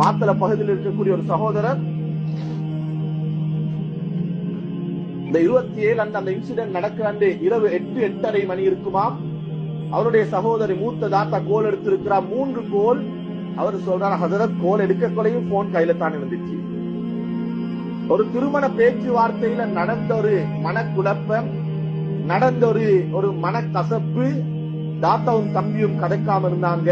மாத்தல பகுதியில் இருக்கக்கூடிய ஒரு சகோதரர். இந்த இருபத்தி ஏழு அந்த அந்த இன்சிடென்ட் நடக்கிற அன்று இரவு எட்டு எட்டரை மணி இருக்குமாம். அவருடைய சகோதரி மூத்த தாத்தா கோல் எடுத்திருக்கிறார். மூன்று கோல். அவர் சொல்றார் ஹசரத் கோல் எடுக்க கொலையும் போன் கையில தான் இருந்துச்சு ஒரு திருமண பேச்சுவார்த்தையில நடந்த ஒரு மனக்குழப்பம் நடந்த ஒரு ஒரு மனக்கசப்பு. தாத்தாவும் தம்பியும் கதைக்காம இருந்தாங்க.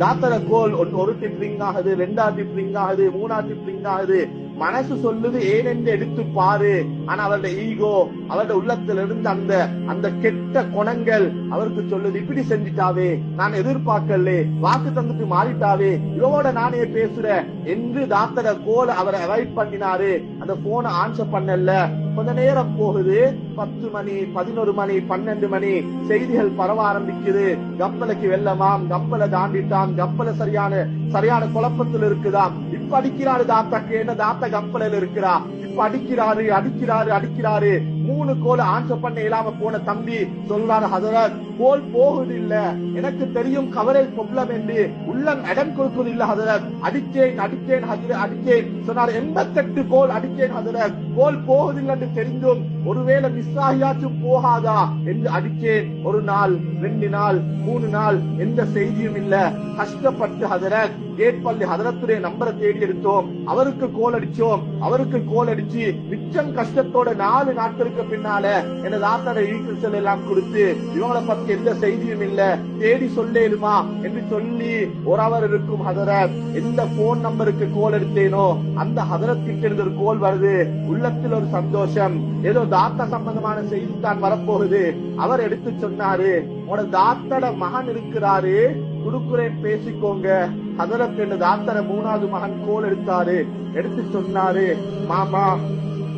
தாத்தர கோல் ஒரு- ஒரு டிப் ரிங் ஆகுது ரெண்டா டிப் ரிங் ஆகுது மூணா டிப் ரிங் ஆகுது மனசு சொல்லுது ஏனென்று எடுத்து பாரு. ஆனா அவருடைய ஈகோ அவருடைய உள்ளத்துல இருந்து அந்த அந்த கெட்ட குணங்கள் அவருக்கு சொல்லுது இப்படி செஞ்சிட்டாவே நான் எதிர்பார்க்கல வாக்கு தந்துட்டு மாறிட்டாவே இவோட நானே பேசுற என்று தாத்தர கோல அவரை அவாய்ட் பண்ணினாரு. அந்த போனை ஆன்சர் பண்ணல. கொஞ்ச நேரம் போகுது. பத்து மணி பதினோரு மணி பன்னெண்டு மணி செய்திகள் பரவ ஆரம்பிக்குது. கப்பலைக்கு வெள்ளமாம் கப்பலை தாண்டிட்டான் கப்பலை சரியான சரியான குழப்பத்தில் இருக்குதாம். இப்ப அடிக்கிறாரு தாத்தாக்கு. என்ன தாத்தா கப்பலில் இருக்கிறா? இப்ப அடிக்கிறாரு அடிக்கிறாரு. அடிக்கிறாரு மூணு கோல ஆன்சர் பண்ண இயலாம போன தம்பி சொல்றாரு ஹசரத் போல் போகுதில்ல. எனக்கு தெரியும் கவரேஜ் ப்ராப்ளம் என்று. உள்ளம் இடம் கொடுக்குது இல்ல ஹதரத். அடிச்சேன் அடிச்சேன் ஹதரத் அடிச்சேன் சொன்னார் எண்பத்தெட்டு கோல் அடிச்சேன் ஹதரத். கோல் போகுதில்லை என்று தெரிந்தும் ஒருவேளை மிஸ் ஆகியாச்சும் போகாதா? என்று அடிச்சேன் ஒரு நாள் ரெண்டு நாள் மூணு நாள் எந்த செய்தியும் இல்ல. கஷ்டப்பட்டு ஹதரத் கேட்பள்ளி ஹதரத்துடைய நம்பரை தேடி எடுத்தோம். அவருக்கு கோல் அடிச்சோம் அவருக்கு கோல் அடிச்சு மிச்சம் கஷ்டத்தோட நாலு நாட்களுக்கு பின்னால எனது ஆத்தோட ஈக்குவல் எல்லாம் கொடுத்து இவங்களை பத்தி எந்த செய்தியும் இல்ல. தேடி சொல்லேலுமா என்று சொல்லி ஒரு அவர் இருக்கும் ஹதரத். எந்த போன் நம்பருக்கு கோல் எடுத்தேனோ அந்த ஹதரத் கிட்ட இருந்து ஒரு கோல் வருது. உள்ளத்தில் ஒரு சந்தோஷம். ஏதோ தாத்தா சம்பந்தமான செய்தி தான் வரப்போகுது. அவர் எடுத்து சொன்னாரு உன தாத்தட மகன் இருக்கிறாரு. குடுக்குறேன் பேசிக்கோங்க. ஹதரத் என்று தாத்தர மூணாவது மகன் கோல் எடுத்தாரு. எடுத்து சொன்னாரு மாமா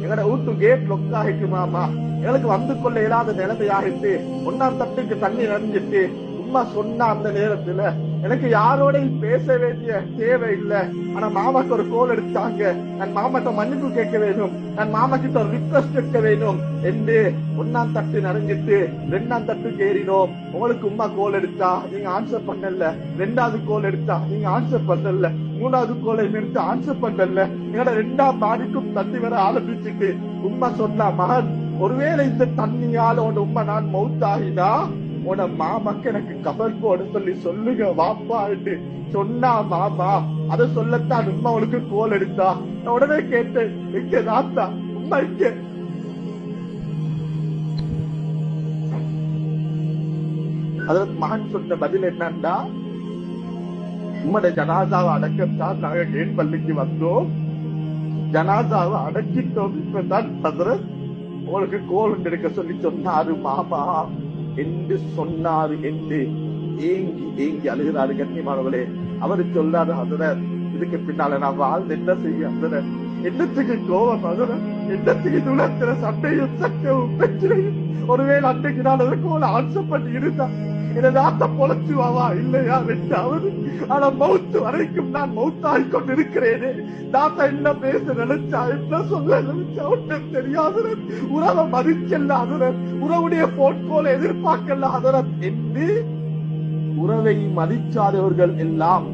எங்கட வீட்டு கேட் லொக் ஆகிட்டு மாமா. எங்களுக்கு வந்து கொள்ள இயலாத நிலைமை ஆகிட்டு ஒன்னாம் தட்டுக்கு தண்ணி நிறைஞ்சிட்டு சும்மா சொன்ன அந்த நேரத்துல எனக்கு யாரோடையும் பேச வேண்டிய தேவை இல்ல. ஆனா மாமாக்கு ஒரு கோல் எடுத்தாங்க. நான் மாமாட்ட மன்னிப்பு கேட்க வேணும். நான் மாமா கிட்ட ஒரு ரிக்வஸ்ட் கேட்க வேணும். என்று ஒன்னாம் தட்டு நிறைஞ்சிட்டு ரெண்டாம் தட்டுக்கு ஏறினோம். உங்களுக்கு உமா கோல் எடுத்தா நீங்க ஆன்சர் பண்ணல. ரெண்டாவது கோல் எடுத்தா நீங்க ஆன்சர் பண்ணல. மூணாவது கோலை எடுத்து ஆன்சர் பண்ணல. என்னோட ரெண்டாம் மாடிக்கும் தண்ணி வர ஆரம்பிச்சுட்டு உம்மா சொன்னா மகன் ஒருவேளை இந்த தண்ணியால உன் உம்மா நான் மவுத்தாகினா உன மாமாக்கு எனக்கு கபல் போட சொல்லி சொல்லுங்க வாப்பாட்டு சொன்னா மாமா. அத சொல்லத்தான் உம்மா அவளுக்கு கோல் எடுத்தா. நான் உடனே கேட்டேன் இங்க நாத்தா உண்மை இங்க அதற்கு மகன் சொன்ன பதில் என்னன்னா உம்மட ஜனாசாவை அடக்கத்தான் நாங்கள் கேட் பள்ளிக்கு வந்தோம்? ஜனாசாவை அடக்கிட்டோம் இப்பதான் ஹசரத் உங்களுக்கு கோலம் எடுக்க சொல்லி சொன்னாரு மாமா என்று சொன்னாரு என்று ஏங்கி ஏங்கி அழுகிறாரு கண்ணியமானவளே அவரு சொல்றாரு ஹசரத் இதுக்கு பின்னால நான் வாழ்ந்து என்ன செய்ய ஹசரத்? என்னத்துக்கு கோபம் ஹசரத்? என்னத்துக்கு துளத்துல சண்டையும் சட்டையும் பிரச்சனையும் ஒருவேளை அன்றைக்கு நான் அதை கோல ஆன்சர் பண்ணி இருந்தா எனது ஆத்த பொழைச்சு வாவா இல்லையா ரெண்டாவது? ஆனா மௌத்து வரைக்கும் நான் மௌத்தாகி கொண்டிருக்கிறேனே. தாத்தா என்ன பேச நினைச்சா என்ன சொல்ல நினைச்சா ஒன்றும் தெரியாது உறவை மதிக்கல அதரன் உறவுடைய போட்கோல எதிர்பார்க்கல அதரன் என்று உறவை மதிக்காதவர்கள் எல்லாம்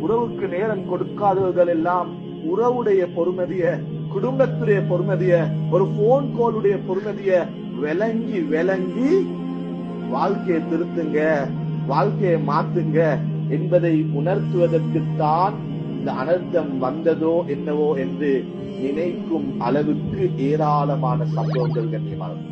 உறவுக்கு நேரம் கொடுக்காதவர்கள் எல்லாம் உறவுடைய பொறுமதிய குடும்பத்துடைய பொறுமதிய ஒரு போன் கோலுடைய பொறுமதிய விளங்கி விளங்கி வாழ்க்கையை திருத்துங்க வாழ்க்கையை மாத்துங்க என்பதை உணர்த்துவதற்குத்தான் இந்த அனர்த்தம் வந்ததோ என்னவோ என்று நினைக்கும் அளவுக்கு ஏராளமான சம்பவங்கள் கண்ணியமானது.